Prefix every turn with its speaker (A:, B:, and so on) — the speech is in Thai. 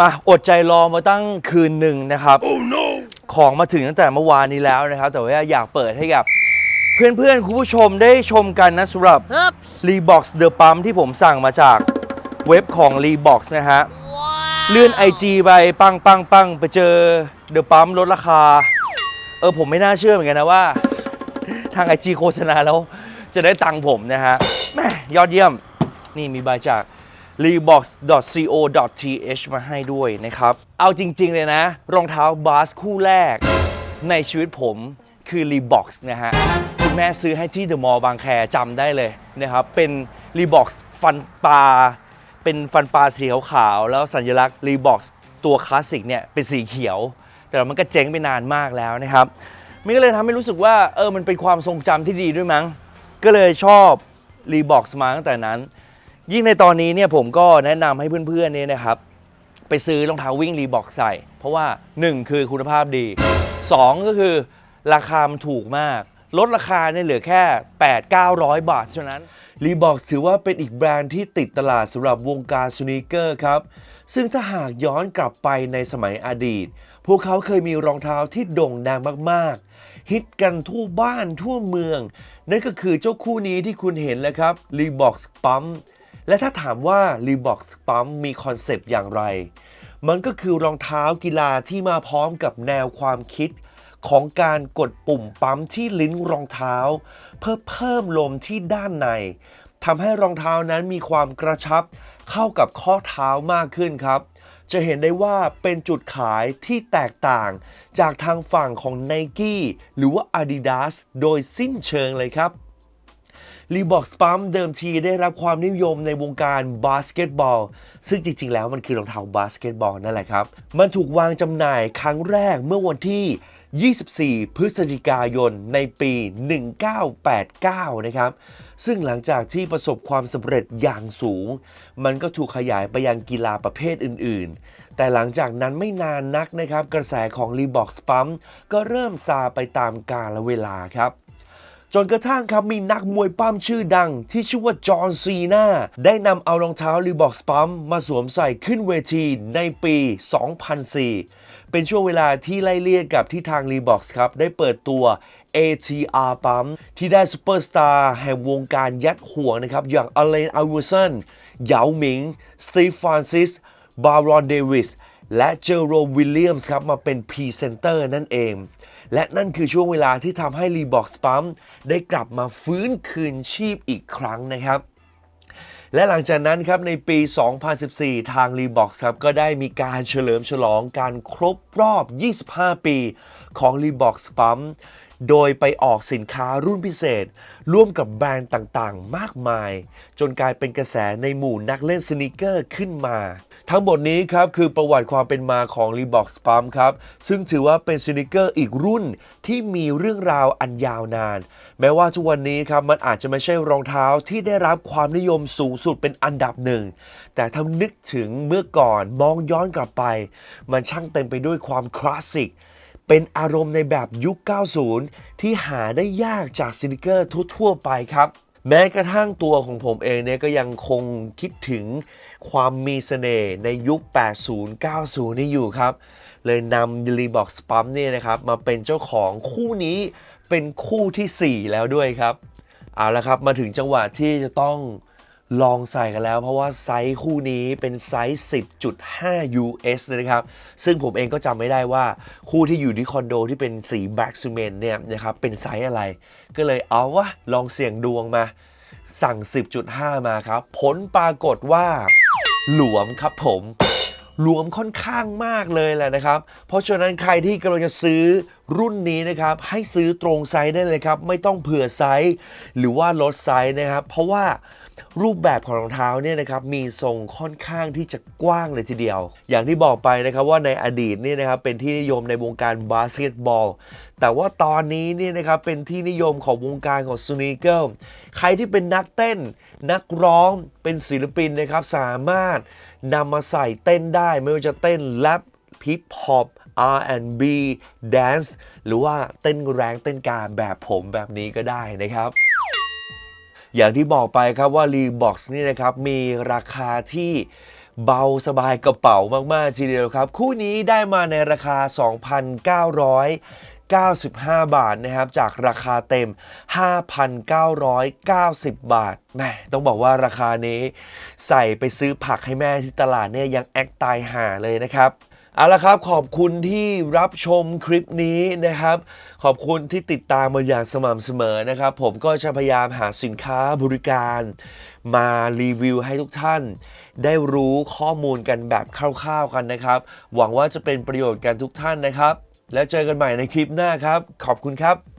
A: มาอดใจรอมาตั้งคืนหนึ่งนะครับของมาถึงตั้งแต่เมื่อวานนี้แล้วนะครับ แต่ว่าอยากเปิดให้กับ เพื่อนๆ คุณผู้ชมได้ชมกันนะสำหรับ Rebox The Pump ที่ผมสั่งมาจากเว็บของ Rebox นะฮะ เลื่อน IG ไปปังปังปังไปเจอ The Pump ลดราคา เออผมไม่น่าเชื่อเหมือนกันนะว่า ทาง IG โฆษณาแล้ว จะได้ตังค์ผมนะฮะแม่ยอดเยี่ยมนี่มีใบจาก reebox.co.th มาให้ด้วยนะครับ เอาจริง ๆ เลยนะ รองเท้าบาสคู่แรก ในชีวิตผมคือ Reebox นะฮะ คุณแม่ซื้อให้ที่เดอะมอลล์บางแคจำได้เลยนะครับ เป็น Reebox ฟันปลา เป็นฟันปลาสีขาวๆแล้วสัญลักษณ์ Reebox ตัวคลาสสิกเนี่ยเป็นสีเขียว แต่มันก็เจ๊งไปนานมากแล้วนะครับมันก็เลยทำให้รู้สึกว่าเออมันเป็นความทรงจำที่ดีด้วยมั้ง ก็เลยชอบ Reebox มาตั้งแต่นั้น ยิ่งในตอนนี้เนี่ยผมก็แนะนำให้เพื่อนๆเนี่ยนะครับ ไปซื้อรองเท้าวิ่งรีบอกใส่ เพราะว่า 1 คือคุณภาพดี 2 ก็คือราคามันถูกมาก ลดราคาเนี่ยเหลือแค่ 8 900 บาทเท่านั้นรีบอกถือว่าเป็นอีกแบรนด์ที่ติดตลาดสำหรับวงการสนีกเกอร์ครับ ซึ่งถ้าหากย้อนกลับไปในสมัยอดีต พวกเขาเคยมีรองเท้าที่โด่งดังมากๆ ฮิตกันทั่วบ้านทั่วเมือง นั่นก็คือเจ้าคู่นี้ที่คุณเห็นแล้วครับ Reebok Pump และถ้าถามว่า Reebok Pump มีคอนเซปต์อย่างไร มันก็คือรองเท้ากีฬาที่มาพร้อมกับแนวความคิด ของการกดปุ่มปั๊มที่ลิ้นรองเท้า เพื่อเพิ่มลมที่ด้านในทำให้รองเท้านั้นมีความกระชับ เข้ากับข้อเท้ามากขึ้นครับ จะเห็นได้ว่าเป็นจุดขายที่แตกต่าง จากทางฝั่งของ Nike หรือว่า Adidas โดยสิ้นเชิงเลยครับ รีบอกสปัมเดิมทีได้รับความนิยมในวงการบาสเกตบอล ซึ่งจริง ๆ แล้วมันคือรองเท้าบาสเกตบอลนั่นแหละครับ มันถูกวางจำหน่ายครั้งแรกเมื่อวันที่ 24 พฤศจิกายนในปี 1989 นะครับ ซึ่งหลังจากที่ประสบความสำเร็จอย่างสูง มันก็ถูกขยายไปยังกีฬาประเภทอื่น ๆ แต่หลังจากนั้นไม่นานนักนะครับ กระแสของ Reebok Pump ก็เริ่มซาไปตามกาลเวลาครับ จนกระทั่งครับมีนักมวยปั้มชื่อดัง ที่ชื่อว่าจอห์นซีนาได้นำเอารองเท้ารีบอกสปั้มมาสวมใส่ขึ้นเวทีในปี 2004 เป็นช่วงเวลาที่ไล่เลี่ยกับที่ทาง Reeboks ครับ ได้เปิดตัว ATR ปั๊มที่ได้ซูเปอร์สตาร์แห่งวงการยัดห่วงนะครับ อย่างอเลนอ v วอร์สันเหยาหมิง สตีฟฟรานซิส บารอนเดวิส และเจอโรมวิลเลียมส์ครับมาเป็นพรีเซนเตอร์นั่นเอง และนั่นคือช่วงเวลาที่ทำให้ Reebok Pump ได้กลับมาฟื้นคืนชีพอีกครั้งนะครับและหลังจากนั้นครับในปี 2014 ทาง Reebok ครับก็ได้มีการเฉลิมฉลองการครบรอบ 25 ปีของ Reebok Pump โดยไปออกสินค้ารุ่นพิเศษ ร่วมกับแบรนด์ต่างๆ มากมาย จนกลายเป็นกระแสในหมู่นักเล่นสนิเกอร์ขึ้นมา ทั้งหมดนี้ครับคือประวัติความเป็นมาของ Reebok Pump ครับ ซึ่งถือว่าเป็นสนิเกอร์อีกรุ่นที่มีเรื่องราวอันยาวนาน แม้ว่าทุกวันนี้ครับมันอาจจะไม่ใช่รองเท้าที่ได้รับความนิยมสูงสุดเป็นอันดับหนึ่ง แต่ถ้านึกถึงเมื่อก่อนมองย้อนกลับไป มันช่างเต็มไปด้วยความคลาสสิก เป็นอารมณ์ในแบบยุค 90 ที่หาได้ยากจากสนิเกอร์ทั่วๆไปครับแม้กระทั่งตัวของผมเองเนี่ยก็ยังคงคิดถึงความมีเสน่ห์ในยุค 80 90 นี่อยู่ครับ เลยนำ Reebok Pump เนี่ยนะครับมาเป็นเจ้าของคู่นี้เป็นคู่ทีสี่ 4 แล้วด้วยครับ เอาละครับมาถึงจังหวะที่จะต้อง ลองใส่กันแล้ว เพราะว่าไซส์คู่นี้เป็นไซส์ 10.5 US เลยนะครับ ซึ่งผมเองก็จำไม่ได้ว่าคู่ที่อยู่ที่คอนโดที่เป็นสี Black Cement เนี่ยนะครับเป็นไซส์อะไร ก็เลยเอาวะลองเสี่ยงดวงมา สั่ง 10.5 มาครับ ผลปรากฏว่า หลวมครับผมหลวมค่อนข้างมากเลยแหละนะครับ เพราะฉะนั้นใครที่กำลังจะซื้อรุ่นนี้นะครับ ให้ซื้อตรงไซส์ได้เลยครับ ไม่ต้องเผื่อไซส์ หรือว่าลดไซส์นะครับ เพราะว่า รูปแบบของรองเท้าเนี่ยนะครับมีทรงค่อนข้างที่จะกว้างเลยทีเดียว อย่างที่บอกไปนะครับว่าในอดีตเนี่ยนะครับเป็นที่นิยมในวงการบาสเกตบอลแต่ว่าตอนนี้เนี่ยนะครับเป็นที่นิยมของวงการของสนีเกิลใครที่เป็นนักเต้น นักร้องเป็นศิลปินนะครับสามารถนำมาใส่เต้นได้ไม่ว่าจะเต้นแรปฮิปฮอป R&B Dance หรือว่าเต้นแรงเต้นการแบบผมแบบนี้ก็ได้นะครับ อย่างที่บอกไปครับว่า Reebok นี่นะครับมีราคาที่เบาสบายกระเป๋ามาก ๆ ทีเดียวครับ คู่นี้ได้มาในราคา 2,995 บาทนะครับ จากราคาเต็ม 5,990 บาทแม่ต้องบอกว่าราคานี้ใส่ไปซื้อผักให้แม่ที่ตลาดเนี่ยยังแอคตายหาเลยนะครับ เอาละครับขอบคุณที่รับชมคลิปนี้นะครับ ขอบคุณที่ติดตามมาอย่างสม่ำเสมอนะครับ ผมก็จะพยายามหาสินค้าบริการมารีวิวให้ทุกท่าน ได้รู้ข้อมูลกันแบบคร่าวๆกันนะครับ หวังว่าจะเป็นประโยชน์กันทุกท่านนะครับ แล้วเจอกันใหม่ในคลิปหน้าครับ ขอบคุณครับ